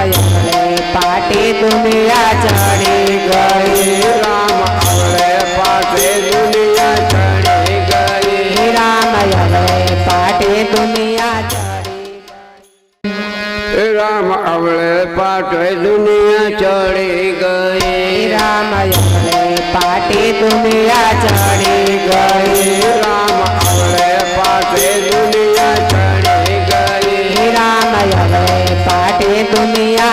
અવળે પાટે દુનિયા ચડી ગઈ રામ આવડે પાટે દુનિયા ચડી ગઈ. રામ અવળે પાટે દુનિયા રામ આવડે પાટે દુનિયા ચડી ગઈ રામ અવળે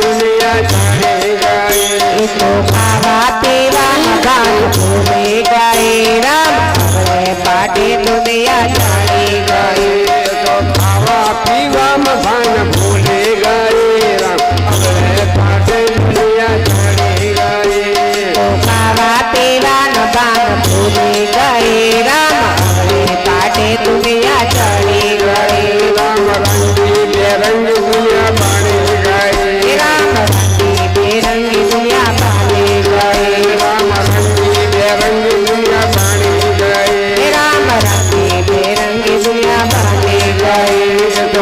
दुनिया चाहे राम। पाटे तो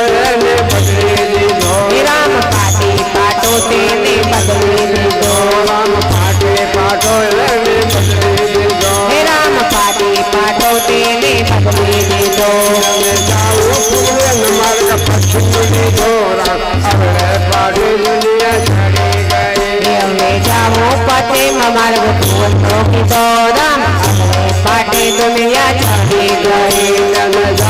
પાટો એને બદલી દીધો હે રામ પાટી પાટો તેને બદલી દીધો રામ પાટે પાટો એને બદલી દીધો હે રામ પાટી પાટો તેને બદલી દીધો અને જાવું પૂર્વ માર્ગ પશ્ચિમ દીધો રામ હવે પાટે દુનિયા ચડી ગઈ હે અમે જાવો પતે માર્ગ પૂર્ણો કીધો રામ હવે પાટે દુનિયા ચડી ગઈ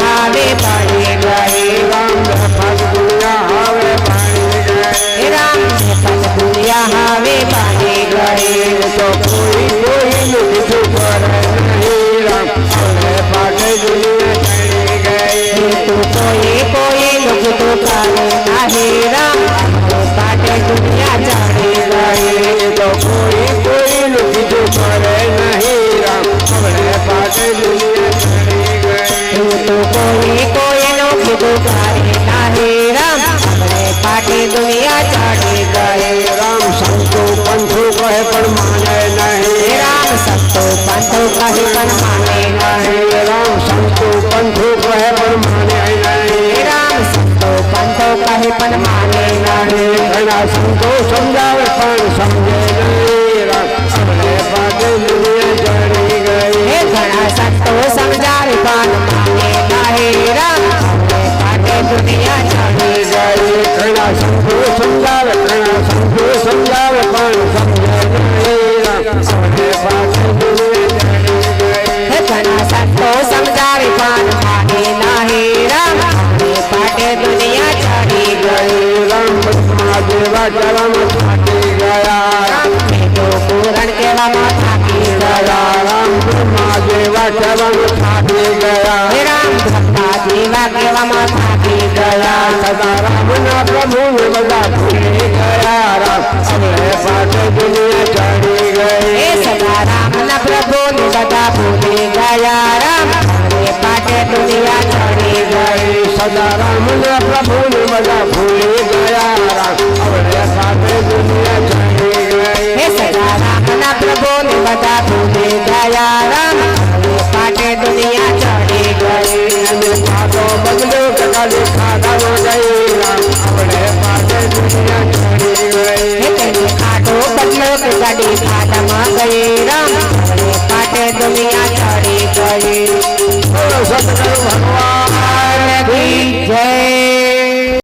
दुनिया जाने तो कोई कोई लुक कोई कोई लुक जो मरे नाहेरा हमने दुनिया जाने गए राम संतो पंथो कहे पर माने नहीं। राम संतो पंथो कहे पर नहीं। राम संतो पंथो कहे पर माने मन माने नारे घणा संतोष समजावे पण समजे गया जरा माथा की गया के गया राम महादेवा चरण थाकी गया राम भक्ता देवा के माथा गया सदा राम ना प्रभु ने बता गया राम अपने दुनिया चढ़ी गई सदा राम प्रभु बता भूले गया राम अपने दुनिया चढ़ी गई सदा राम प्रभु ने ગાડી પાટમાં ગઈ રામ પાટે દુનિયા ચડી ગઈ